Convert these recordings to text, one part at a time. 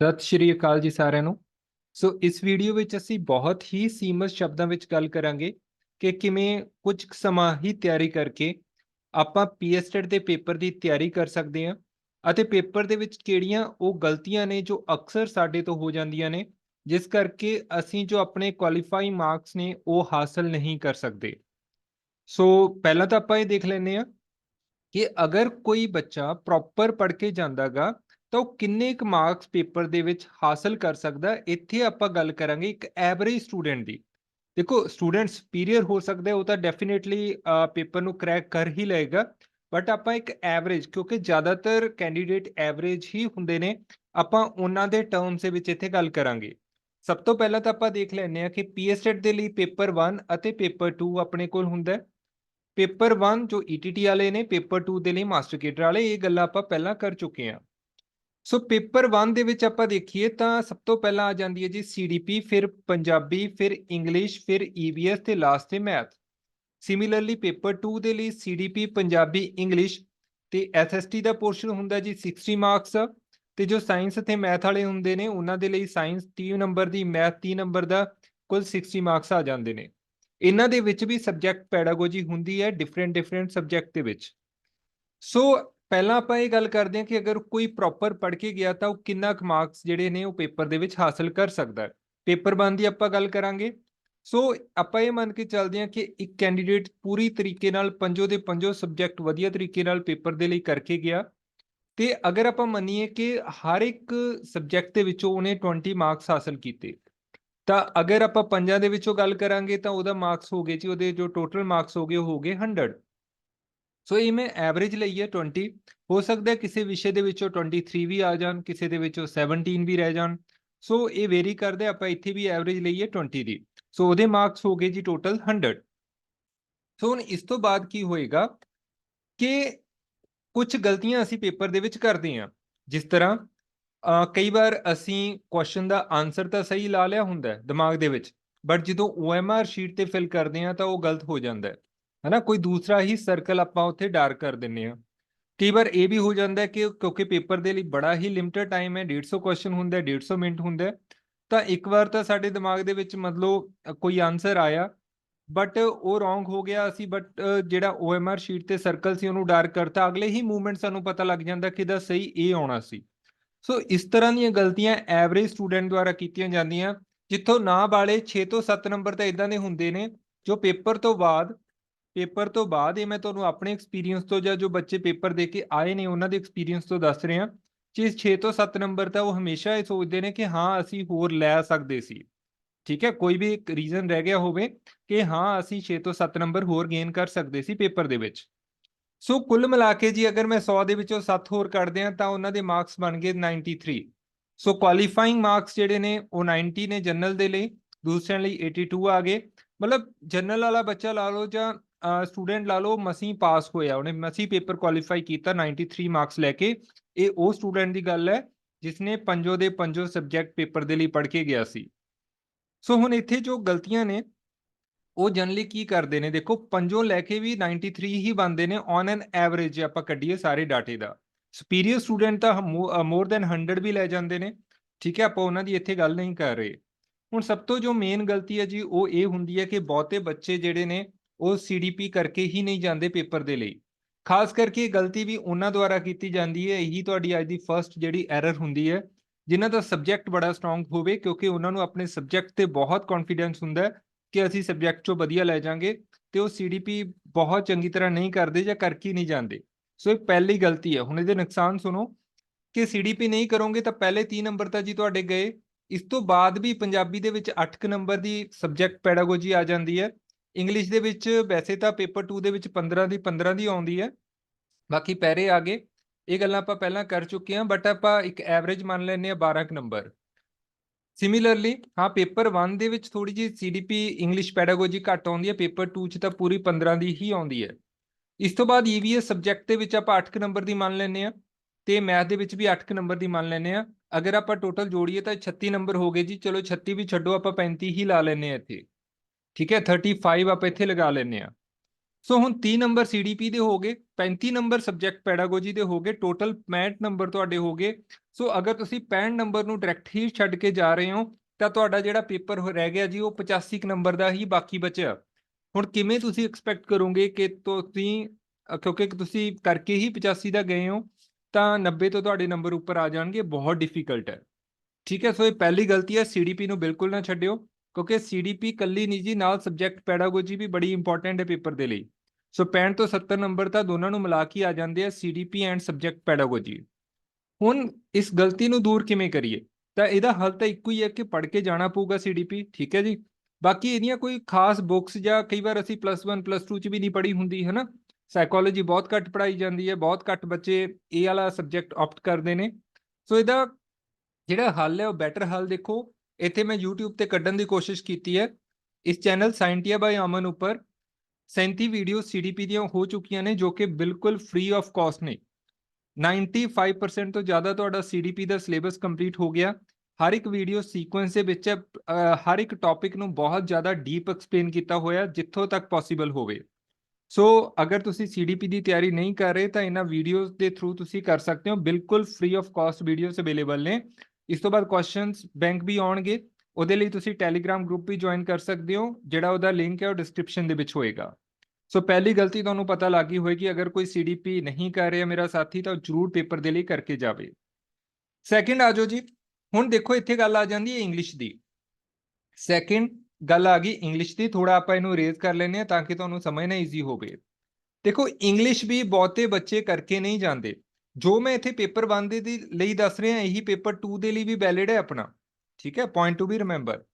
ਸਤਿ ਸ਼੍ਰੀ ਅਕਾਲ ਜੀ ਸਾਰਿਆਂ ਨੂੰ। ਸੋ ਇਸ ਵੀਡੀਓ ਵਿੱਚ ਅਸੀਂ ਬਹੁਤ ਹੀ ਸੀਮਤ ਸ਼ਬਦਾਂ ਵਿੱਚ ਗੱਲ ਕਰਾਂਗੇ ਕਿ ਕਿਵੇਂ ਕੁਝ ਸਮਾਂ ਹੀ ਤਿਆਰੀ ਕਰਕੇ ਆਪਾਂ ਪੀਐਸਟੈਟ ਦੇ ਪੇਪਰ ਦੀ ਤਿਆਰੀ ਕਰ ਸਕਦੇ ਹਾਂ ਅਤੇ ਪੇਪਰ ਦੇ ਵਿੱਚ ਕਿਹੜੀਆਂ ਉਹ ਗਲਤੀਆਂ ਨੇ ਜੋ ਅਕਸਰ ਸਾਡੇ ਤੋਂ ਹੋ ਜਾਂਦੀਆਂ ਨੇ, ਜਿਸ ਕਰਕੇ ਅਸੀਂ ਜੋ ਆਪਣੇ ਕੁਆਲੀਫਾਈ ਮਾਰਕਸ ਨੇ ਉਹ ਹਾਸਲ ਨਹੀਂ ਕਰ ਸਕਦੇ। ਸੋ ਪਹਿਲਾਂ ਤਾਂ ਆਪਾਂ ਇਹ ਦੇਖ ਲੈਂਦੇ ਹਾਂ ਕਿ ਅਗਰ ਕੋਈ ਬੱਚਾ ਪ੍ਰੋਪਰ ਪੜ੍ਹ ਕੇ ਜਾਂਦਾਗਾ ਤਾਂ ਉਹ ਕਿੰਨੇ ਕੁ ਮਾਰਕਸ ਪੇਪਰ ਦੇ ਵਿੱਚ ਹਾਸਲ ਕਰ ਸਕਦਾ ਇੱਥੇ ਆਪਾਂ ਗੱਲ ਕਰਾਂਗੇ ਇੱਕ ਐਵਰੇਜ ਸਟੂਡੈਂਟ ਦੀ। ਦੇਖੋ ਸਟੂਡੈਂਟ ਸੁਪੀਰੀਅਰ ਹੋ ਸਕਦਾ ਉਹ ਤਾਂ ਡੈਫੀਨਿਟਲੀ ਪੇਪਰ ਨੂੰ ਕ੍ਰੈਕ ਕਰ ਹੀ ਲਏਗਾ। ਬਟ ਆਪਾਂ ਇੱਕ ਐਵਰੇਜ ਕਿਉਂਕਿ ਜ਼ਿਆਦਾਤਰ ਕੈਂਡੀਡੇਟ ਐਵਰੇਜ ਹੀ ਹੁੰਦੇ ਨੇ, ਆਪਾਂ ਉਹਨਾਂ ਦੇ ਟਰਮਸ ਦੇ ਵਿੱਚ ਇੱਥੇ ਗੱਲ ਕਰਾਂਗੇ। ਸਭ ਤੋਂ ਪਹਿਲਾਂ ਤਾਂ ਆਪਾਂ ਦੇਖ ਲੈਂਦੇ ਹਾਂ ਕਿ ਪੀਐਸਟੈਟ ਦੇ ਲਈ ਪੇਪਰ 1 ਅਤੇ ਪੇਪਰ 2 ਆਪਣੇ ਕੋਲ ਹੁੰਦਾ ਪੇਪਰ 1 ਜੋ ਈਟੀਟੀ ਵਾਲੇ ਨੇ ਪੇਪਰ 2 ਦੇ ਲਈ ਮਾਸਟਰ ਕੇਡਰ ਵਾਲੇ, ਇਹ ਗੱਲਾਂ ਆਪਾਂ ਪਹਿਲਾਂ ਕਰ ਚੁੱਕੇ ਹਾਂ। ਸੋ ਪੇਪਰ 1 ਦੇ ਵਿੱਚ ਆਪਾਂ ਦੇਖੀਏ ਤਾਂ ਸਭ ਤੋਂ ਪਹਿਲਾਂ ਆ ਜਾਂਦੀ ਹੈ ਜੀ ਸੀਡੀਪੀ ਫਿਰ ਪੰਜਾਬੀ, ਫਿਰ ਇੰਗਲਿਸ਼ ਫਿਰ ਈਵੀਐਸ ਤੇ ਲਾਸਟ ਤੇ ਮੈਥ ਸਿਮਿਲਰਲੀ ਪੇਪਰ 2 ਦੇ ਲਈ ਸੀਡੀਪੀ ਪੰਜਾਬੀ ਇੰਗਲਿਸ਼ ਤੇ ਐਸਐਸਟੀ ਦਾ ਪੋਰਸ਼ਨ ਹੁੰਦਾ ਜੀ 60 ਮਾਰਕਸ ਤੇ ਜੋ ਸਾਇੰਸ ਤੇ ਮੈਥ ਵਾਲੇ ਹੁੰਦੇ ਨੇ, ਉਹਨਾਂ ਦੇ ਲਈ ਸਾਇੰਸ 30 ਨੰਬਰ ਦੀ ਮੈਥ 30 ਨੰਬਰ ਦਾ ਕੁੱਲ 60 ਮਾਰਕਸ ਆ ਜਾਂਦੇ ਨੇ। ਇਹਨਾਂ ਦੇ ਵਿੱਚ ਵੀ ਸਬਜੈਕਟ ਪੈਡਾਗੋਜੀ ਹੁੰਦੀ ਹੈ ਡਿਫਰੈਂਟ ਡਿਫਰੈਂਟ ਸਬਜੈਕਟ ਦੇ ਵਿੱਚ। ਸੋ ਪਹਿਲਾਂ ਆਪਾਂ ਇਹ ਗੱਲ ਕਰਦੇ ਹਾਂ ਕਿ ਅਗਰ ਕੋਈ ਪ੍ਰੋਪਰ ਪੜ੍ਹ ਕੇ ਗਿਆ ਤਾਂ ਉਹ ਕਿੰਨਾ ਕੁ ਮਾਰਕਸ ਜਿਹੜੇ ਨੇ ਉਹ ਪੇਪਰ ਦੇ ਵਿੱਚ ਹਾਸਲ ਕਰ ਸਕਦਾ ਹੈ। ਪੇਪਰ ਬੰਦ ਦੀ ਆਪਾਂ ਗੱਲ ਕਰਾਂਗੇ। ਸੋ ਆਪਾਂ ਇਹ ਮੰਨ ਕੇ ਚੱਲਦੇ ਹਾਂ ਕਿ ਇੱਕ ਕੈਂਡੀਡੇਟ ਪੂਰੀ ਤਰੀਕੇ ਨਾਲ ਪੰਜੋ ਦੇ ਪੰਜੋ ਸਬਜੈਕਟ ਵਧੀਆ ਤਰੀਕੇ ਨਾਲ ਪੇਪਰ ਦੇ ਲਈ ਕਰਕੇ ਗਿਆ ਤੇ ਅਗਰ ਆਪਾਂ ਮੰਨੀਏ ਕਿ ਹਰ ਇੱਕ ਸਬਜੈਕਟ ਦੇ ਵਿੱਚੋਂ ਉਹਨੇ 20 ਮਾਰਕਸ ਹਾਸਲ ਕੀਤੇ, ਤਾਂ ਅਗਰ ਆਪਾਂ ਪੰਜਾਂ ਦੇ ਵਿੱਚੋਂ ਗੱਲ ਕਰਾਂਗੇ ਤਾਂ ਉਹਦਾ ਮਾਰਕਸ ਹੋ ਗਏ ਜੀ, ਉਹਦੇ ਜੋ ਟੋਟਲ ਮਾਰਕਸ ਹੋ ਗਏ ਉਹ ਹੋ ਗਏ 100 ਸੋ ਇਹ ਮੈਂ ਐਵਰੇਜ ਲਈ ਹੈ 20 ਹੋ ਸਕਦਾ ਹੈ ਕਿਸੇ ਵਿਸ਼ੇ ਦੇ ਵਿੱਚੋਂ 23 ਵੀ ਆ ਜਾਣ, ਕਿਸੇ ਦੇ ਵਿੱਚੋਂ 17 ਵੀ ਰਹਿ ਜਾਣ। ਸੋ ਇਹ ਵੇਰੀ ਕਰਦੇ ਆਪਾਂ ਇੱਥੇ ਵੀ ਐਵਰੇਜ ਲਈ ਹੈ 20 ਦੀ। ਸੋ ਉਹਦੇ ਮਾਰਕਸ ਹੋ ਗਏ ਜੀ ਟੋਟਲ 100 ਸੋ ਹੁਣ ਇਸ ਤੋਂ ਬਾਅਦ ਕੀ ਹੋਏਗਾ ਕਿ ਕੁਝ ਗਲਤੀਆਂ ਅਸੀਂ ਪੇਪਰ ਦੇ ਵਿੱਚ ਕਰਦੇ ਹਾਂ। ਜਿਸ ਤਰ੍ਹਾਂ ਕਈ ਵਾਰ ਅਸੀਂ ਕੁਐਸਚਨ ਦਾ ਆਨਸਰ ਤਾਂ ਸਹੀ ਲਾ ਲਿਆ ਹੁੰਦਾ ਹੈ ਦਿਮਾਗ ਦੇ ਵਿੱਚ ਬਟ ਜਦੋਂ OMR ਸ਼ੀਟ ਤੇ ਫਿਲ ਕਰਦੇ ਹਾਂ ਤਾਂ ਉਹ ਗਲਤ ਹੋ ਜਾਂਦਾ ਹੈ। ਹਨਾ ਕੋਈ ਦੂਸਰਾ ਹੀ ਸਰਕਲ ਆਪਾਂ ਉੱਥੇ ਡਾਰਕ ਕਰ ਦਿੰਨੇ ਆ ਕਈ ਵਾਰ ਇਹ ਵੀ ਹੋ ਜਾਂਦਾ ਹੈ ਕਿ ਕਿਉਂਕਿ ਪੇਪਰ ਦੇ ਲਈ ਬੜਾ ਹੀ ਲਿਮਟਿਡ ਟਾਈਮ ਹੈ 150 ਕੁਐਸਚਨ ਹੁੰਦਾ ਹੈ 150 ਮਿੰਟ ਹੁੰਦਾ ਤਾਂ ਇੱਕ ਵਾਰ ਤਾਂ ਸਾਡੇ ਦਿਮਾਗ ਦੇ ਵਿੱਚ ਮਤਲਬ ਕੋਈ ਆਨਸਰ ਆਇਆ ਬਟ ਉਹ ਰੋਂਗ ਹੋ ਗਿਆ ਅਸੀਂ ਬਟ ਜਿਹੜਾ OMR ਸ਼ੀਟ ਤੇ ਸਰਕਲ ਸੀ, ਉਹਨੂੰ ਡਾਰਕ ਕਰਤਾ। ਅਗਲੇ ਹੀ ਮੂਵਮੈਂਟ ਸਾਨੂੰ ਪਤਾ ਲੱਗ ਜਾਂਦਾ ਕਿ ਦਾ ਸਹੀ ਇਹ ਆਉਣਾ ਸੀ। ਸੋ ਇਸ ਤਰ੍ਹਾਂ ਦੀਆਂ ਗਲਤੀਆਂ ਐਵਰੇਜ ਸਟੂਡੈਂਟ ਦੁਆਰਾ ਕੀਤੀਆਂ ਜਾਂਦੀਆਂ। ਜਿੱਥੋਂ ਨਾ ਵਾਲੇ 6 ਤੋਂ 7 ਨੰਬਰ ਤਾਂ ਇਦਾਂ ਦੇ ਹੁੰਦੇ ਨੇ, ਜੋ ਪੇਪਰ ਤੋਂ ਬਾਅਦ ਪੇਪਰ ਤੋਂ ਬਾਅਦ ਇਹ ਮੈਂ ਤੁਹਾਨੂੰ ਆਪਣੇ ਐਕਸਪੀਰੀਅੰਸ ਤੋਂ ਜਾਂ ਜੋ ਬੱਚੇ ਪੇਪਰ ਦੇ ਕੇ ਆਏ ਨੇ, ਉਹਨਾਂ ਦੇ ਐਕਸਪੀਰੀਅੰਸ ਤੋਂ ਦੱਸ ਰਿਹਾ। ਕਿ 6 ਤੋਂ 7 ਨੰਬਰ ਤਾਂ ਉਹ ਹਮੇਸ਼ਾ ਇਹ ਸੋਚਦੇ ਨੇ ਕਿ ਹਾਂ, ਅਸੀਂ ਹੋਰ ਲੈ ਸਕਦੇ ਸੀ। ਠੀਕ ਹੈ, ਕੋਈ ਵੀ ਇੱਕ ਰੀਜ਼ਨ ਰਹਿ ਗਿਆ ਹੋਵੇ ਕਿ ਹਾਂ, ਅਸੀਂ 6 ਤੋਂ 7 ਨੰਬਰ ਹੋਰ ਗੇਨ ਕਰ ਸਕਦੇ ਸੀ ਪੇਪਰ ਦੇ ਵਿੱਚ। ਸੋ ਕੁੱਲ ਮਿਲਾ ਕੇ ਜੀ ਅਗਰ ਮੈਂ 100 ਦੇ ਵਿੱਚੋਂ 7 ਹੋਰ ਕੱਢਦੇ ਆ ਤਾਂ ਉਹਨਾਂ ਦੇ ਮਾਰਕਸ ਬਣ ਗਏ 93 ਸੋ ਕੁਆਲੀਫਾਈਂਗ ਮਾਰਕਸ ਜਿਹੜੇ ਨੇ, ਉਹ 90 ਨੇ ਜਨਰਲ ਦੇ ਲਈ, ਦੂਸਰਿਆਂ ਲਈ 82 ਆ ਗਏ। ਮਤਲਬ ਜਨਰਲ ਵਾਲਾ ਬੱਚਾ ਲਾ ਲਓ ਜਾਂ ਸਟੂਡੈਂਟ ਲਾ ਲਓ ਮਸੀਂ ਪਾਸ ਹੋਇਆ, ਉਹਨੇ ਮਸੀਂ ਪੇਪਰ ਕੁਆਲੀਫਾਈ ਕੀਤਾ 93 ਮਾਰਕਸ ਲੈ ਕੇ। ਇਹ ਉਹ ਸਟੂਡੈਂਟ ਦੀ ਗੱਲ ਹੈ, ਜਿਸਨੇ ਪੰਜੋ ਦੇ ਪੰਜੋ ਸਬਜੈਕਟ ਪੇਪਰ ਦੇ ਲਈ ਪੜ੍ਹ ਕੇ ਗਿਆ ਸੀ। ਸੋ ਹੁਣ ਇੱਥੇ ਜੋ ਗਲਤੀਆਂ ਨੇ, ਉਹ ਜਨਰਲੀ ਕੀ ਕਰਦੇ ਨੇ? ਦੇਖੋ, ਪੰਜੋ ਲੈ ਕੇ ਵੀ 93 ਹੀ ਬੰਦੇ ਨੇ ਔਨ ਐਨ ਐਵਰੇਜ ਜੇ ਆਪਾਂ ਕੱਢੀਏ ਸਾਰੇ ਡਾਟੇ ਦਾ। ਸੁਪੀਰੀਅਰ ਸਟੂਡੈਂਟ ਤਾਂ ਮੋਰ ਦੈਨ 100 ਵੀ ਲੈ ਜਾਂਦੇ ਨੇ। ਠੀਕ ਹੈ, ਆਪਾਂ ਉਹਨਾਂ ਦੀ ਇੱਥੇ ਗੱਲ ਨਹੀਂ ਕਰ ਰਹੇ। ਹੁਣ ਸਭ ਤੋਂ ਜੋ ਮੇਨ ਗਲਤੀ ਹੈ ਜੀ, ਉਹ ਇਹ ਹੁੰਦੀ ਹੈ ਕਿ ਬਹੁਤੇ ਬੱਚੇ ਜਿਹੜੇ ਨੇ ਉਹ ਸੀਡੀਪੀ ਕਰਕੇ ਹੀ ਨਹੀਂ ਜਾਂਦੇ ਪੇਪਰ ਦੇ ਲਈ। ਖਾਸ ਕਰਕੇ ਇਹ ਗਲਤੀ ਵੀ ਉਹਨਾਂ ਦੁਆਰਾ ਕੀਤੀ ਜਾਂਦੀ ਹੈ। ਇਹੀ ਤੁਹਾਡੀ ਅੱਜ ਦੀ ਫਰਸਟ ਜਿਹੜੀ ਐਰਰ ਹੁੰਦੀ ਹੈ, ਜਿਨ੍ਹਾਂ ਦਾ ਸਬਜੈਕਟ ਬੜਾ ਸਟਰੋਂਗ ਹੋਵੇ, ਕਿਉਂਕਿ ਉਹਨਾਂ ਨੂੰ ਆਪਣੇ ਸਬਜੈਕਟ ਤੇ ਬਹੁਤ ਕੌਨਫੀਡੈਂਸ ਹੁੰਦਾ ਹੈ ਕਿ ਅਸੀਂ ਸਬਜੈਕਟ ਚੋਂ ਵਧੀਆ ਲੈ ਜਾਾਂਗੇ ਤੇ ਉਹ ਸੀਡੀਪੀ ਬਹੁਤ ਚੰਗੀ ਤਰ੍ਹਾਂ ਨਹੀਂ ਕਰਦੇ ਜਾਂ ਕਰਕੇ ਨਹੀਂ ਜਾਂਦੇ। ਸੋ ਇਹ ਪਹਿਲੀ ਗਲਤੀ ਹੈ। ਹੁਣ ਇਹਦੇ ਨੁਕਸਾਨ ਸੁਣੋ। ਕਿ ਸੀਡੀਪੀ ਨਹੀਂ ਕਰੋਗੇ ਤਾਂ ਪਹਿਲੇ 3 ਨੰਬਰ ਤਾਂ ਜੀ ਤੁਹਾਡੇ ਗਏ। ਇਸ ਤੋਂ ਬਾਅਦ ਵੀ ਪੰਜਾਬੀ ਦੇ ਵਿੱਚ 8 ਨੰਬਰ ਦੀ ਸਬਜੈਕਟ ਪੈਡਾਗੋਜੀ ਆ ਜਾਂਦੀ ਹੈ। ਇੰਗਲਿਸ਼ ਦੇ ਵਿੱਚ ਵੈਸੇ ਤਾਂ ਪੇਪਰ 2 ਦੇ ਵਿੱਚ 15 ਦੀ 15 ਦੀ ਆਉਂਦੀ ਹੈ। ਬਾਕੀ ਪੈਰੇ ਆ ਗਏ। ਇਹ ਗੱਲਾਂ ਆਪਾਂ ਪਹਿਲਾਂ ਕਰ ਚੁੱਕੇ ਹਾਂ ਬਟ ਆਪਾਂ ਇੱਕ ਐਵਰੇਜ ਮੰਨ ਲੈਂਦੇ ਆ 12 ਨੰਬਰ ਸਿਮਿਲਰਲੀ ਹਾਂ ਪੇਪਰ 1 ਦੇ ਵਿੱਚ ਥੋੜੀ ਜਿਹੀ ਸੀਡੀਪੀ ਇੰਗਲਿਸ਼ ਪੈਡਾਗੋਜੀ ਘੱਟ ਆਉਂਦੀ ਹੈ। ਪੇਪਰ 2 ਚ ਤਾਂ ਪੂਰੀ 15 ਦੀ ਹੀ ਆਉਂਦੀ ਹੈ। ਇਸ ਤੋਂ ਬਾਅਦ ਈਵੀਐਸ ਸਬਜੈਕਟ ਦੇ ਵਿੱਚ ਆਪਾਂ 8 ਨੰਬਰ ਦੀ ਮੰਨ ਲੈਂਦੇ ਆ ਤੇ ਮੈਥ ਦੇ ਵਿੱਚ ਵੀ 8 ਨੰਬਰ ਦੀ ਮੰਨ ਲੈਂਦੇ ਆ ਅਗਰ ਆਪਾਂ ਟੋਟਲ ਜੋੜੀਏ ਤਾਂ 36 ਨੰਬਰ ਹੋ ਗਏ ਜੀ। ਚਲੋ 36 ਵੀ ਛੱਡੋ, ਆਪਾਂ 35 ਹੀ ਲਾ ਲੈਂਦੇ ਆ ਇੱਥੇ। ਠੀਕ ਹੈ 35 ਆਪਾਂ ਇੱਥੇ ਲਗਾ ਲੈਂਦੇ ਆ ਸੋ ਹੁਣ 30 ਨੰਬਰ ਸੀਡੀਪੀ ਦੇ ਹੋ ਗਏ 35 ਨੰਬਰ ਸਬਜੈਕਟ ਪੈਡਾਗੋਜੀ ਦੇ ਹੋ ਗਏ ਟੋਟਲ 65 ਨੰਬਰ ਤੁਹਾਡੇ ਹੋ ਗਏ। ਸੋ ਅਗਰ ਤੁਸੀਂ 65 ਨੰਬਰ ਨੂੰ ਡਾਇਰੈਕਟ ਹੀ ਛੱਡ ਕੇ ਜਾ ਰਹੇ ਹੋ, ਤਾਂ ਤੁਹਾਡਾ ਜਿਹੜਾ ਪੇਪਰ ਰਹਿ ਗਿਆ ਜੀ, ਉਹ 85 ਕੁ ਨੰਬਰ ਦਾ ਹੀ ਬਾਕੀ ਬਚਿਆ। ਹੁਣ ਕਿਵੇਂ ਤੁਸੀਂ ਐਕਸਪੈਕਟ ਕਰੋਗੇ ਕਿ ਤੁਸੀਂ, ਕਿਉਂਕਿ ਤੁਸੀਂ ਕਰਕੇ ਹੀ 85 ਦਾ ਗਏ ਹੋ, ਤਾਂ 90 ਤੋਂ ਤੁਹਾਡੇ ਨੰਬਰ ਉੱਪਰ ਆ ਜਾਣਗੇ, ਬਹੁਤ ਡਿਫਿਕਲਟ ਹੈ। ਠੀਕ ਹੈ, ਸੋ ਇਹ ਪਹਿਲੀ ਗਲਤੀ ਹੈ ਸੀਡੀਪੀ ਨੂੰ ਬਿਲਕੁਲ ਨਾ ਛੱਡਿਓ। ਕਿਉਂਕਿ ਸੀਡੀਪੀ ਕੱਲੀ ਨਹੀਂ ਜੀ, ਨਾਲ ਸਬਜੈਕਟ ਪੈਡਾਗੋਜੀ ਵੀ ਬੜੀ ਇੰਪੋਰਟੈਂਟ ਹੈ ਪੇਪਰ ਦੇ ਲਈ। ਸੋ 65 ਤੋਂ 70 ਨੰਬਰ ਤਾਂ ਦੋਨਾਂ ਨੂੰ ਮਿਲਾ ਕੇ ਆ ਜਾਂਦੇ ਆ ਸੀਡੀਪੀ ਐਂਡ ਸਬਜੈਕਟ ਪੈਡਾਗੋਜੀ ਹੁਣ ਇਸ ਗਲਤੀ ਨੂੰ ਦੂਰ ਕਿਵੇਂ ਕਰੀਏ? ਤਾਂ ਇਹਦਾ ਹੱਲ ਤਾਂ ਇੱਕੋ ਹੀ ਹੈ ਕਿ ਪੜ੍ਹ ਕੇ ਜਾਣਾ ਪਊਗਾ ਸੀਡੀਪੀ ਠੀਕ ਹੈ ਜੀ? ਬਾਕੀ ਇਹਦੀਆਂ ਕੋਈ ਖਾਸ ਬੁੱਕਸ ਜਾਂ ਕਈ ਵਾਰ ਅਸੀਂ ਪਲੱਸ 1 ਪਲੱਸ 2 ਚ ਵੀ ਨਹੀਂ ਪੜ੍ਹੀ ਹੁੰਦੀ ਹੈ ਨਾ ਸਾਈਕੋਲੋਜੀ ਬਹੁਤ ਘੱਟ ਪੜ੍ਹਾਈ ਜਾਂਦੀ ਹੈ, ਬਹੁਤ ਘੱਟ ਬੱਚੇ ਇਹ ਵਾਲਾ ਸਬਜੈਕਟ ਆਪਟ ਕਰਦੇ ਨੇ। ਸੋ ਇਹਦਾ ਜਿਹੜਾ ਹੱਲ ਹੈ ਉਹ ਬੈਟਰ ਹੱਲ ਦੇਖੋ। ਇੱਥੇ ਮੈਂ YouTube ਤੇ ਕੱਢਣ ਦੀ ਕੋਸ਼ਿਸ਼ ਕੀਤੀ ਹੈ। ਇਸ ਚੈਨਲ ਸਾਇੰਟੀਆ ਬਾਈ ਅਮਨ ਉੱਪਰ 37 ਵੀਡੀਓ ਸੀਡੀਪੀ ਦੀਆਂ ਹੋ ਚੁੱਕੀਆਂ ਨੇ, ਜੋ ਕਿ ਬਿਲਕੁਲ ਫ੍ਰੀ ਆਫ ਕਾਸਟ ਨੇ। 95% ਤੋਂ ਜ਼ਿਆਦਾ ਤੁਹਾਡਾ ਸੀਡੀਪੀ ਦਾ ਸਿਲੇਬਸ ਕੰਪਲੀਟ ਹੋ ਗਿਆ। ਹਰ ਇੱਕ ਵੀਡੀਓ ਸੀਕੁਐਂਸ ਦੇ ਵਿੱਚ ਹਰ ਇੱਕ ਟੌਪਿਕ ਨੂੰ ਬਹੁਤ ਜ਼ਿਆਦਾ ਡੀਪ ਐਕਸਪਲੇਨ ਕੀਤਾ ਹੋਇਆ, ਜਿੱਥੋਂ ਤੱਕ ਪੋਸੀਬਲ ਹੋਵੇ। ਸੋ ਅਗਰ ਤੁਸੀਂ ਸੀਡੀਪੀ ਦੀ ਤਿਆਰੀ ਨਹੀਂ ਕਰ ਰਹੇ, ਤਾਂ ਇਹਨਾਂ ਵੀਡੀਓਜ਼ ਦੇ ਥਰੂ ਤੁਸੀਂ ਕਰ ਸਕਦੇ ਹੋ। ਬਿਲਕੁਲ free of cost videos available ਨੇ। ਇਸ ਤੋਂ ਬਾਅਦ ਕੁਐਸਚਨਸ ਬੈਂਕ ਵੀ ਆਉਣਗੇ, ਉਹਦੇ ਲਈ ਤੁਸੀਂ ਟੈਲੀਗ੍ਰਾਮ ਗਰੁੱਪ ਵੀ ਜੁਆਇਨ ਕਰ ਸਕਦੇ ਹੋ, ਜਿਹੜਾ ਉਹਦਾ ਲਿੰਕ ਹੈ ਉਹ ਡਿਸਕ੍ਰਿਪਸ਼ਨ ਦੇ ਵਿੱਚ ਹੋਏਗਾ। ਸੋ ਪਹਿਲੀ ਗਲਤੀ ਤੁਹਾਨੂੰ ਪਤਾ ਲੱਗ ਗਈ ਹੋਏਗੀ, ਅਗਰ ਕੋਈ ਸੀਡੀਪੀ ਨਹੀਂ ਕਰ ਰਿਹਾ ਮੇਰਾ ਸਾਥੀ, ਤਾਂ ਉਹ ਜ਼ਰੂਰ ਪੇਪਰ ਦੇ ਲਈ ਕਰਕੇ ਜਾਵੇ। ਸੈਕਿੰਡ ਆ ਜਾਓ ਜੀ, ਹੁਣ ਦੇਖੋ ਇੱਥੇ ਗੱਲ ਆ ਜਾਂਦੀ ਹੈ ਇੰਗਲਿਸ਼ ਦੀ। ਸੈਕਿੰਡ ਗੱਲ ਆ ਗਈ ਇੰਗਲਿਸ਼ ਦੀ ਥੋੜਾ ਆਪਾਂ ਇਹਨੂੰ ਰੇਜ਼ ਕਰ ਲੈਂਦੇ ਆ ਤਾਂ ਕਿ ਤੁਹਾਨੂੰ ਸਮਝਣਾ ਈਜ਼ੀ ਹੋਵੇ। ਦੇਖੋ ਇੰਗਲਿਸ਼ ਵੀ ਬਹੁਤੇ ਬੱਚੇ ਕਰਕੇ ਨਹੀਂ ਜਾਂਦੇ। ਜੋ ਮੈਂ ਇੱਥੇ ਪੇਪਰ 1 ਦੇ ਲਈ ਦੱਸ ਰਿਹਾ, ਇਹੀ ਪੇਪਰ 2 ਦੇ ਲਈ ਵੀ ਵੈਲਿਡ ਹੈ ਆਪਣਾ। ਠੀਕ ਹੈ? Point to be remember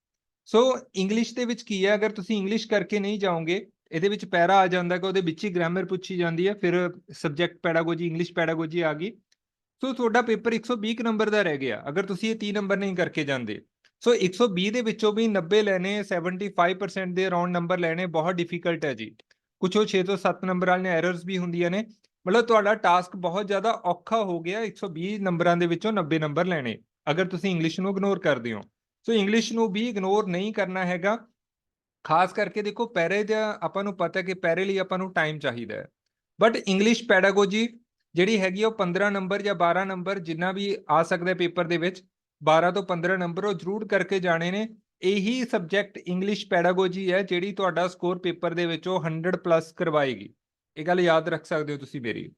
so English ਦੇ ਵਿੱਚ ਕੀ ਹੈ? ਅਗਰ ਤੁਸੀਂ ਇੰਗਲਿਸ਼ ਕਰਕੇ ਨਹੀਂ ਜਾਓਗੇ, ਇਹਦੇ ਵਿੱਚ ਪੈਰਾ ਆ ਜਾਂਦਾ ਕਿ ਉਹਦੇ ਵਿੱਚ ਹੀ ਗ੍ਰਾਮਰ ਪੁੱਛੀ ਜਾਂਦੀ ਹੈ, ਫਿਰ ਸਬਜੈਕਟ ਪੈਡਾਗੋਜੀ ਇੰਗਲਿਸ਼ ਪੈਡਾਗੋਜੀ ਆ ਗਈ। ਸੋ ਤੁਹਾਡਾ ਪੇਪਰ 120 ਕੁ ਨੰਬਰ ਦਾ ਰਹਿ ਗਿਆ। ਅਗਰ ਤੁਸੀਂ ਇਹ 3 ਨੰਬਰ ਨਹੀਂ ਕਰਕੇ ਜਾਂਦੇ। ਸੋ 120 ਦੇ ਵਿੱਚੋਂ ਵੀ 90 ਲੈਣੇ 75% ਦੇ ਅਰਾਊਂਡ ਨੰਬਰ ਲੈਣੇ, ਬਹੁਤ ਡਿਫਿਕਲਟ ਹੈ ਜੀ। ਕੁਝ ਉਹ 6 ਤੋਂ 7 ਨੰਬਰ ਵਾਲੀਆਂ ਐਰਰਸ ਵੀ ਹੁੰਦੀਆਂ ਨੇ। ਮਤਲਬ ਤੁਹਾਡਾ ਟਾਸਕ ਬਹੁਤ ਜ਼ਿਆਦਾ ਔਖਾ ਹੋ ਗਿਆ 120 ਨੰਬਰਾਂ ਦੇ ਵਿੱਚੋਂ 90 ਨੰਬਰ ਲੈਣੇ। ਅਗਰ ਤੁਸੀਂ ਇੰਗਲਿਸ਼ ਨੂੰ ਇਗਨੋਰ ਕਰਦੇ ਹੋ। ਸੋ ਇੰਗਲਿਸ਼ ਨੂੰ ਵੀ ਇਗਨੋਰ ਨਹੀਂ ਕਰਨਾ ਹੈਗਾ। ਖਾਸ ਕਰਕੇ ਦੇਖੋ ਪੈਰੇ ਦਾ ਆਪਾਂ ਨੂੰ ਪਤਾ ਕਿ ਪੈਰੇ ਲਈ ਆਪਾਂ ਨੂੰ ਟਾਈਮ ਚਾਹੀਦਾ ਹੈ। ਬਟ ਇੰਗਲਿਸ਼ ਪੈਡਾਗੋਜੀ ਜਿਹੜੀ ਹੈਗੀ ਆ, ਉਹ 15 ਨੰਬਰ ਜਾਂ 12 ਨੰਬਰ ਜਿੰਨਾ ਵੀ ਆ ਸਕਦਾ ਪੇਪਰ ਦੇ ਵਿੱਚ 12 ਤੋਂ 15 ਨੰਬਰ ਉਹ ਜ਼ਰੂਰ ਕਰਕੇ ਜਾਣੇ ਨੇ। ਇਹੀ ਸਬਜੈਕਟ ਇੰਗਲਿਸ਼ ਪੈਡਾਗੋਜੀ ਹੈ ਜਿਹੜੀ ਤੁਹਾਡਾ ਸਕੋਰ ਪੇਪਰ ਦੇ ਵਿੱਚੋਂ 100 ਪਲੱਸ ਕਰਵਾਏਗੀ। ਇਹ ਗੱਲ ਯਾਦ ਰੱਖ ਸਕਦੇ ਹੋ ਤੁਸੀਂ ਮੇਰੀ।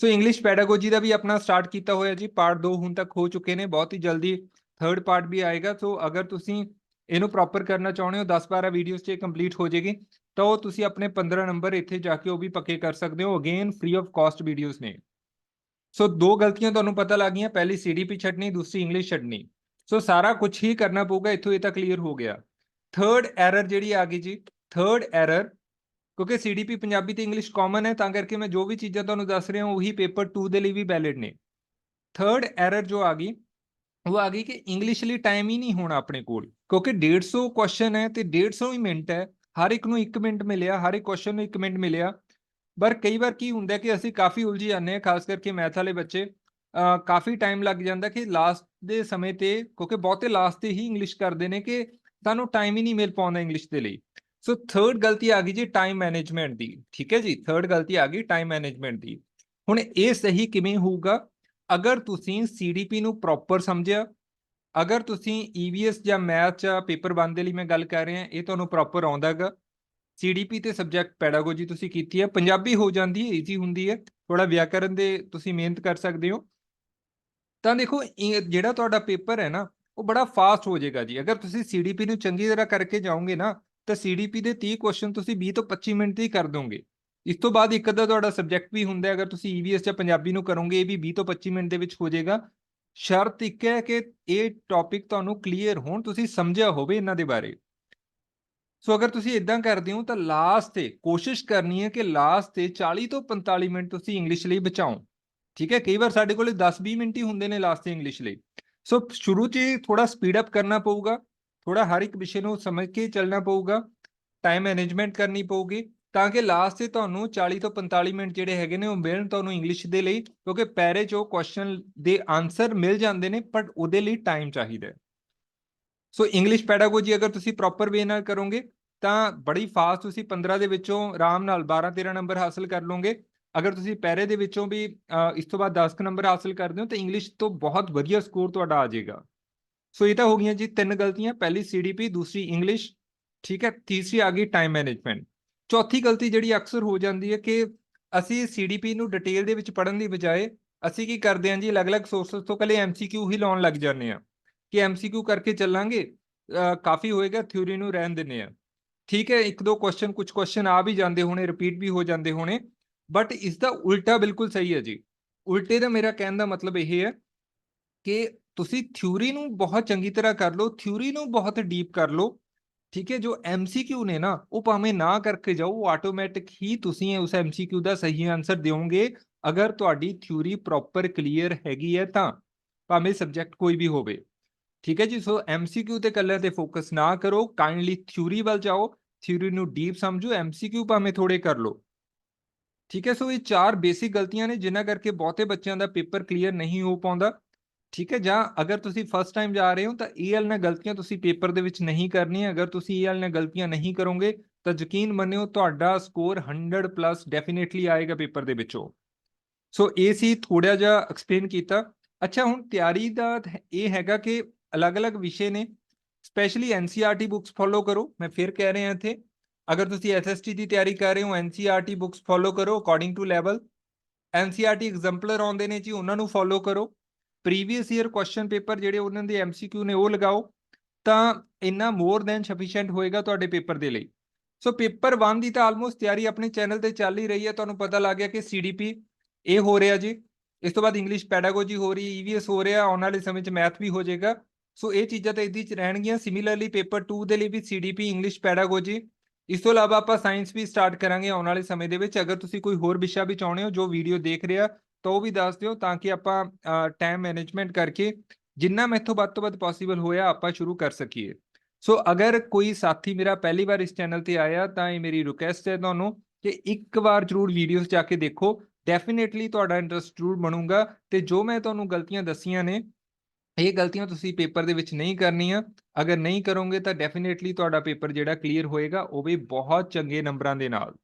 ਸੋ ਇੰਗਲਿਸ਼ ਪੈਡਾਗੋਜੀ ਦਾ ਵੀ ਆਪਣਾ ਸਟਾਰਟ ਕੀਤਾ ਹੋਇਆ ਜੀ। ਪਾਰਟ 2 ਹੁਣ ਤੱਕ ਹੋ ਚੁੱਕੇ ਨੇ। ਬਹੁਤ ਹੀ ਜਲਦੀ ਥਰਡ ਪਾਰਟ ਵੀ ਆਏਗਾ। ਸੋ ਅਗਰ ਤੁਸੀਂ ਇਹਨੂੰ ਪ੍ਰੋਪਰ ਕਰਨਾ ਚਾਹੁੰਦੇ ਹੋ 10-12 ਵੀਡੀਓਜ਼ 'ਚ ਕੰਪਲੀਟ ਹੋ ਜਾਏਗੀ, ਤਾਂ ਉਹ ਤੁਸੀਂ ਆਪਣੇ 15 ਨੰਬਰ ਇੱਥੇ ਜਾ ਕੇ ਉਹ ਵੀ ਪੱਕੇ ਕਰ ਸਕਦੇ ਹੋ। Again free of cost videos ਨੇ। ਸੋ ਦੋ ਗਲਤੀਆਂ ਤੁਹਾਨੂੰ ਪਤਾ ਲੱਗ ਗਈਆਂ। ਪਹਿਲੀ ਸੀਡੀਪੀ ਛੱਡਣੀ, ਦੂਸਰੀ ਇੰਗਲਿਸ਼ ਛੱਡਣੀ। ਸੋ ਸਾਰਾ ਕੁਝ ਹੀ ਕਰਨਾ ਪਊਗਾ। ਇੱਥੋਂ ਇਹ ਤਾਂ ਕਲੀਅਰ ਹੋ ਗਿਆ। ਥਰਡ ਐਰਰ ਜਿਹੜੀ ਆ ਗਈ ਜੀ। ਥਰਡ ਐਰਰ ਕਿਉਂਕਿ ਸੀਡੀਪੀ ਪੰਜਾਬੀ ਤੇ ਇੰਗਲਿਸ਼ ਕਾਮਨ ਹੈ, ਤਾਂ ਕਰਕੇ ਮੈਂ ਜੋ ਵੀ ਚੀਜ਼ਾਂ ਤੁਹਾਨੂੰ ਦੱਸ ਰਿਹਾ, ਉਹੀ ਪੇਪਰ 2 ਦੇ ਲਈ ਵੀ ਵੈਲਿਡ ਨੇ। ਥਰਡ ਐਰਰ ਜੋ ਆ ਗਈ, ਉਹ ਆ ਗਈ ਕਿ ਇੰਗਲਿਸ਼ ਲਈ ਟਾਈਮ ਹੀ ਨਹੀਂ ਹੋਣਾ ਆਪਣੇ ਕੋਲ, ਕਿਉਂਕਿ 150 ਕੁਐਸਚਨ ਹੈ ਤੇ 150 ਹੀ ਮਿੰਟ ਹੈ। ਹਰ ਇੱਕ ਨੂੰ 1 ਮਿੰਟ ਮਿਲਿਆ, ਹਰ ਇੱਕ ਕੁਐਸਚਨ ਨੂੰ 1 ਮਿੰਟ ਮਿਲਿਆ। ਪਰ ਕਈ ਵਾਰ ਕੀ ਹੁੰਦਾ ਕਿ ਅਸੀਂ ਕਾਫੀ ਉਲਝੀ ਜਾਂਦੇ ਹਾਂ, ਖਾਸ ਕਰਕੇ ਮੈਥ ਵਾਲੇ ਬੱਚੇ ਕਾਫੀ ਟਾਈਮ ਲੱਗ ਜਾਂਦਾ ਕਿ ਲਾਸਟ ਦੇ ਸਮੇਂ ਤੇ, ਕਿਉਂਕਿ ਬਹੁਤੇ ਲਾਸਟ ਤੇ ਹੀ ਇੰਗਲਿਸ਼ ਕਰਦੇ ਨੇ ਕਿ ਸਾਨੂੰ ਟਾਈਮ ਹੀ ਨਹੀਂ ਮਿਲ ਪਾਉਂਦਾ ਇੰਗਲਿਸ਼ ਦੇ ਲਈ। ਸੋ ਥਰਡ ਗਲਤੀ ਆ ਗਈ ਜੀ ਟਾਈਮ ਮੈਨੇਜਮੈਂਟ ਦੀ, ਠੀਕ ਹੈ ਜੀ? ਥਰਡ ਗਲਤੀ ਆ ਗਈ ਟਾਈਮ ਮੈਨੇਜਮੈਂਟ ਦੀ। ਹੁਣ ਇਹ ਸਹੀ ਕਿਵੇਂ ਹੋਊਗਾ? ਅਗਰ ਤੁਸੀਂ ਸੀਡੀਪੀ ਨੂੰ ਪ੍ਰੋਪਰ ਸਮਝਿਆ, ਅਗਰ ਤੁਸੀਂ ਈਵੀਐਸ ਜਾਂ ਮੈਥ ਜਾਂ ਪੇਪਰ 1 ਦੇ ਲਈ ਮੈਂ ਗੱਲ ਕਰ ਰਿਹਾ, ਇਹ ਤੁਹਾਨੂੰ ਪ੍ਰੋਪਰ ਆਉਂਦਾ ਹੈਗਾ ਸੀਡੀਪੀ ਤੇ ਸਬਜੈਕਟ ਪੈਡਾਗੋਜੀ ਤੁਸੀਂ ਕੀਤੀ ਹੈ, ਪੰਜਾਬੀ ਹੋ ਜਾਂਦੀ ਹੈ ਈਜ਼ੀ ਹੁੰਦੀ ਹੈ। ਥੋੜਾ ਵਿਆਕਰਨ ਦੇ ਤੁਸੀਂ ਮਿਹਨਤ ਕਰ ਸਕਦੇ ਹੋ। ਤਾਂ ਦੇਖੋ ਜਿਹੜਾ ਤੁਹਾਡਾ ਪੇਪਰ ਹੈ ਨਾ, ਉਹ ਬੜਾ ਫਾਸਟ ਹੋ ਜਾਏਗਾ ਜੀ। ਅਗਰ ਤੁਸੀਂ ਸੀਡੀਪੀ ਨੂੰ ਚੰਗੀ ਤਰ੍ਹਾਂ ਕਰਕੇ ਜਾਓਗੇ ਨਾ ਤਾਂ ਸੀਡੀਪੀ ਦੇ 30 ਕੁਐਸਚਨ ਤੁਸੀਂ 20 ਤੋਂ 25 ਮਿੰਟ 'ਚ ਹੀ ਕਰ ਦੋਗੇ। ਇਸ ਤੋਂ ਬਾਅਦ ਇੱਕ ਅੱਧਾ ਤੁਹਾਡਾ ਸਬਜੈਕਟ ਵੀ ਹੁੰਦਾ ਹੈ, ਅਗਰ ਤੁਸੀਂ ਈਵੀਐਸ ਜਾਂ ਪੰਜਾਬੀ ਨੂੰ ਕਰੋਗੇ, ਇਹ ਵੀ 20 ਤੋਂ 25 ਮਿੰਟ ਦੇ ਵਿੱਚ ਹੋ ਜਾਏਗਾ। ਸ਼ਰਤ ਇੱਕ ਹੈ ਕਿ ਇਹ ਟੌਪਿਕ ਤੁਹਾਨੂੰ ਕਲੀਅਰ ਹੋਣ, ਤੁਸੀਂ ਸਮਝਿਆ ਹੋਵੇ ਇਹਨਾਂ ਦੇ ਬਾਰੇ। ਸੋ ਅਗਰ ਤੁਸੀਂ ਇਦਾਂ ਕਰਦੇ ਹੋ, ਤਾਂ ਲਾਸਟ ਤੇ ਕੋਸ਼ਿਸ਼ ਕਰਨੀ ਹੈ ਕਿ ਲਾਸਟ ਤੇ 40 ਤੋਂ 45 ਮਿੰਟ ਤੁਸੀਂ ਇੰਗਲਿਸ਼ ਲਈ ਬਚਾਓ। ਠੀਕ ਹੈ, ਕਈ ਵਾਰ ਸਾਡੇ ਕੋਲ 10-20 ਮਿੰਟ ਹੀ ਹੁੰਦੇ ਨੇ ਲਾਸਟ ਤੇ ਇੰਗਲਿਸ਼ ਲਈ। ਸੋ ਸ਼ੁਰੂ 'ਚ ਥੋੜਾ ਸਪੀਡ ਅਪ ਕਰਨਾ ਪਊਗਾ। ਥੋੜਾ ਹਰ ਇੱਕ ਵਿਸ਼ੇ ਨੂੰ ਸਮਝ ਕੇ ਚੱਲਣਾ ਪਊਗਾ ਟਾਈਮ ਮੈਨੇਜਮੈਂਟ ਕਰਨੀ ਪਊਗੀ ਤਾਂ ਕਿ ਲਾਸਟ ਤੇ ਤੁਹਾਨੂੰ 40 ਤੋਂ 45 ਮਿੰਟ ਜਿਹੜੇ ਹੈਗੇ ਨੇ ਉਹ ਮਿਲਣ ਤੁਹਾਨੂੰ ਇੰਗਲਿਸ਼ ਦੇ ਲਈ ਕਿਉਂਕਿ ਪੈਰੇ 'ਚ ਉਹ ਕੁਐਸਚਨ ਦੇ ਆਨਸਰ ਮਿਲ ਜਾਂਦੇ ਨੇ ਬਟ ਉਹਦੇ ਲਈ ਟਾਈਮ ਚਾਹੀਦਾ ਹੈ ਸੋ ਇੰਗਲਿਸ਼ ਪੈਡਾਗੋਜੀ ਅਗਰ ਤੁਸੀਂ ਪ੍ਰੋਪਰ ਵੇ ਨਾਲ ਕਰੋਗੇ ਤਾਂ ਬੜੀ ਫਾਸਟ ਤੁਸੀਂ 15 ਦੇ ਵਿੱਚੋਂ ਆਰਾਮ ਨਾਲ 12 13 ਨੰਬਰ ਹਾਸਲ ਕਰ ਲਓਗੇ ਅਗਰ ਤੁਸੀਂ ਪੈਰੇ ਦੇ ਵਿੱਚੋਂ ਵੀ ਇਸ ਤੋਂ ਬਾਅਦ 10 ਕੁ ਨੰਬਰ ਹਾਸਲ ਕਰਦੇ ਹੋ ਤਾਂ ਇੰਗਲਿਸ਼ ਤੋਂ ਬਹੁਤ ਵਧੀਆ ਸਕੋਰ ਤੁਹਾਡਾ ਆ ਜਾਏਗਾ ਸੋ ਇਹ ਤਾਂ ਹੋ ਗਈਆਂ ਜੀ ਤਿੰਨ ਗਲਤੀਆਂ, ਪਹਿਲੀ ਸੀਡੀਪੀ ਦੂਸਰੀ ਇੰਗਲਿਸ਼ ਠੀਕ ਹੈ, ਤੀਸਰੀ ਆ ਗਈ ਟਾਈਮ ਮੈਨੇਜਮੈਂਟ ਚੌਥੀ ਗਲਤੀ ਜਿਹੜੀ ਅਕਸਰ ਹੋ ਜਾਂਦੀ ਹੈ ਕਿ ਅਸੀਂ ਸੀਡੀਪੀ ਨੂੰ ਡਿਟੇਲ ਦੇ ਵਿੱਚ ਪੜਨ ਦੀ ਬਜਾਏ ਅਸੀਂ ਕੀ ਕਰਦੇ ਹਾਂ ਜੀ, ਅਲੱਗ-ਅਲੱਗ ਸੋਰਸਸ ਤੋਂ ਕੱਲੇ ਐਮਸੀਕਿਊ ਹੀ ਲਾਉਣ ਲੱਗ ਜਾਂਦੇ ਆ ਕਿ ਐਮਸੀਕਿਊ ਕਰਕੇ ਚੱਲਾਂਗੇ ਕਾਫੀ ਹੋਏਗਾ ਥਿਊਰੀ ਨੂੰ ਰਹਿਣ ਦਿੰਨੇ ਆ ਠੀਕ ਹੈ, ਇੱਕ ਦੋ ਕੁਐਸਚਨ ਕੁਝ ਕੁਐਸਚਨ ਆ ਵੀ ਜਾਂਦੇ ਹੋਣੇ ਰਿਪੀਟ ਵੀ ਹੋ ਜਾਂਦੇ ਹੋਣੇ ਬਟ ਇਸ ਦਾ ਉਲਟਾ ਬਿਲਕੁਲ ਸਹੀ ਹੈ ਜੀ। ਉਲਟੇ ਦਾ ਮੇਰਾ ਕਹਿਣ ਦਾ ਮਤਲਬ ਇਹ ਹੈ ਕਿ ਤੁਸੀਂ ਥਿਊਰੀ ਨੂੰ ਬਹੁਤ ਚੰਗੀ ਤਰ੍ਹਾਂ ਕਰ ਲਓ ਥਿਊਰੀ ਨੂੰ ਬਹੁਤ ਡੀਪ ਕਰ ਲਓ, ਠੀਕ ਹੈ, ਜੋ ਐਮਸੀਕਿਊ ਨੇ ਨਾ, ਉਹ ਭਾਵੇਂ ਨਾ ਕਰਕੇ ਜਾਓ ਆਟੋਮੈਟਿਕ ਹੀ ਤੁਸੀਂ ਉਸ ਐਮਸੀਕਿਊ ਦਾ ਸਹੀ ਆਨਸਰ ਦਿਓਗੇ। ਅਗਰ ਤੁਹਾਡੀ ਥਿਊਰੀ ਪ੍ਰੋਪਰ ਕਲੀਅਰ ਹੈਗੀ ਹੈ ਤਾਂ, ਭਾਵੇਂ ਸਬਜੈਕਟ ਕੋਈ ਵੀ ਹੋਵੇ। ਠੀਕ ਹੈ ਜੀ, ਸੋ ਐਮਸੀਕਿਊ ਤੇ ਕੱਲੇ ਤੇ ਫੋਕਸ ਨਾ ਕਰੋ ਕਾਈਂਡਲੀ ਥਿਊਰੀ ਵੱਲ ਜਾਓ ਥਿਊਰੀ ਨੂੰ ਡੀਪ ਸਮਝੋ ਐਮਸੀਕਿਊ ਭਾਵੇਂ ਥੋੜੇ ਕਰ ਲਓ। ਠੀਕ ਹੈ, ਸੋ ਇਹ ਚਾਰ ਬੇਸਿਕ ਗਲਤੀਆਂ ਨੇ, ਜਿਨ੍ਹਾਂ ਕਰਕੇ ਬਹੁਤੇ ਬੱਚਿਆਂ ਦਾ ਪੇਪਰ ਕਲੀਅਰ ਨਹੀਂ ਹੋ ਪਾਉਂਦਾ। ਠੀਕ ਹੈ, ਜਾਂ ਅਗਰ ਤੁਸੀਂ ਫਸਟ ਟਾਈਮ ਜਾ ਰਹੇ ਹੋ, ਤਾਂ ਇਹ ਵਾਲੀਆਂ ਗਲਤੀਆਂ ਤੁਸੀਂ ਪੇਪਰ ਦੇ ਵਿੱਚ ਨਹੀਂ ਕਰਨੀਆਂ। ਅਗਰ ਤੁਸੀਂ ਇਹ ਵਾਲੀਆਂ ਗਲਤੀਆਂ ਨਹੀਂ ਕਰੋਗੇ, ਤਾਂ ਯਕੀਨ ਮੰਨਿਓ ਤੁਹਾਡਾ ਸਕੋਰ 100 ਪਲੱਸ ਡੈਫੀਨਿਟਲੀ ਆਏਗਾ ਪੇਪਰ ਦੇ ਵਿੱਚੋਂ। ਸੋ ਇਹ ਸੀ ਥੋੜਾ ਜਿਹਾ ਐਕਸਪਲੇਨ ਕੀਤਾ। ਅੱਛਾ, ਹੁਣ ਤਿਆਰੀ ਦਾ ਇਹ ਹੈਗਾ ਕਿ ਅਲੱਗ-ਅਲੱਗ ਵਿਸ਼ੇ ਨੇ। ਸਪੈਸ਼ਲੀ ਐਨਸੀਆਰਟੀ ਬੁੱਕਸ ਫੋਲੋ ਕਰੋ, ਮੈਂ ਫਿਰ ਕਹਿ ਰਿਹਾ ਇੱਥੇ। ਅਗਰ ਤੁਸੀਂ ਐਸਐਸਟੀ ਦੀ ਤਿਆਰੀ ਕਰ ਰਹੇ ਹੋ ਐਨਸੀਆਰਟੀ ਬੁੱਕਸ ਫੋਲੋ ਕਰੋ according to level NCERT exemplar ਆਉਂਦੇ ਨੇ ਜੀ, ਉਹਨਾਂ ਨੂੰ ਫੋਲੋ ਕਰੋ। ਪ੍ਰੀਵੀਅਸ ਈਅਰ ਕੁਐਸਚਨ ਪੇਪਰ ਜਿਹੜੇ ਉਹਨਾਂ ਦੇ ਐਮਸੀਕਿਊ ਨੇ ਉਹ ਲਗਾਓ, ਤਾਂ ਇੰਨਾ ਮੋਰ ਦੈਨ ਸਫੀਸ਼ੀਐਂਟ ਹੋਏਗਾ ਤੁਹਾਡੇ ਪੇਪਰ ਦੇ ਲਈ। ਸੋ ਪੇਪਰ 1 ਦੀ ਤਾਂ ਆਲਮੋਸਟ ਤਿਆਰੀ ਆਪਣੇ ਚੈਨਲ ਤੇ ਚੱਲ ਹੀ ਰਹੀ ਹੈ, ਤੁਹਾਨੂੰ ਪਤਾ ਲੱਗ ਗਿਆ ਕਿ ਸੀਡੀਪੀ ਇਹ ਹੋ ਰਿਹਾ ਜੀ। ਇਸ ਤੋਂ ਬਾਅਦ ਇੰਗਲਿਸ਼ ਪੈਡਾਗੋਜੀ ਹੋ ਰਹੀ ਹੈ ਈਵੀਐਸ ਹੋ ਰਿਹਾ, ਆਉਣ ਵਾਲੇ ਸਮੇਂ 'ਚ ਮੈਥ ਵੀ ਹੋ ਜਾਏਗਾ। ਸੋ ਇਹ ਚੀਜ਼ਾਂ ਤਾਂ ਇਹਦੀ ਚ ਰਹਿਣਗੀਆਂ। ਸਿਮਿਲਰਲੀ ਪੇਪਰ 2 ਦੇ ਲਈ ਵੀ ਸੀਡੀਪੀ ਇੰਗਲਿਸ਼ ਪੈਡਾਗੋਜੀ ਇਸ ਤੋਂ ਇਲਾਵਾ ਆਪਾਂ ਸਾਇੰਸ ਵੀ ਸਟਾਰਟ ਕਰਾਂਗੇ ਆਉਣ ਵਾਲੇ ਸਮੇਂ ਦੇ ਵਿੱਚ। ਅਗਰ ਤੁਸੀਂ ਕੋਈ ਹੋਰ ਵਿਸ਼ਾ ਵੀ ਚਾਹੁੰਦੇ ਹੋ ਜੋ ਵੀਡੀਓ ਦੇਖ ਰਿਹਾ ਤਾਂ ਉਹ ਵੀ ਦੱਸ ਦਿਓ ਤਾਂ ਕਿ ਆਪਾਂ ਟਾਈਮ ਮੈਨੇਜਮੈਂਟ ਕਰਕੇ ਜਿੰਨਾ ਮੈਥੋਂ ਵੱਧ ਤੋਂ ਵੱਧ ਪੋਸੀਬਲ ਹੋਇਆ ਆਪਾਂ ਸ਼ੁਰੂ ਕਰ ਸਕੀਏ। ਸੋ ਅਗਰ ਕੋਈ ਸਾਥੀ ਮੇਰਾ ਪਹਿਲੀ ਵਾਰ ਇਸ ਚੈਨਲ ਤੇ ਆਇਆ ਤਾਂ ਇਹ ਮੇਰੀ ਰਿਕੁਐਸਟ ਹੈ ਤੁਹਾਨੂੰ ਕਿ ਇੱਕ ਵਾਰ ਜਰੂਰ ਵੀਡੀਓਜ਼ ਜਾ ਕੇ ਦੇਖੋ। ਡੈਫੀਨਿਟਲੀ ਤੁਹਾਡਾ ਇੰਟਰਸਟ ਜ਼ਰੂਰ ਬਣੂਗਾ ਤੇ ਜੋ ਮੈਂ ਤੁਹਾਨੂੰ ਗਲਤੀਆਂ ਦੱਸੀਆਂ ਨੇ, ਇਹ ਗਲਤੀਆਂ ਤੁਸੀਂ ਪੇਪਰ ਦੇ ਵਿੱਚ ਨਹੀਂ ਕਰਨੀਆਂ। ਅਗਰ ਨਹੀਂ ਕਰੋਗੇ ਤਾਂ ਡੈਫੀਨਿਟਲੀ ਤੁਹਾਡਾ ਪੇਪਰ ਜਿਹੜਾ ਕਲੀਅਰ ਹੋਏਗਾ, ਉਹ ਵੀ ਬਹੁਤ ਚੰਗੇ ਨੰਬਰਾਂ ਦੇ ਨਾਲ।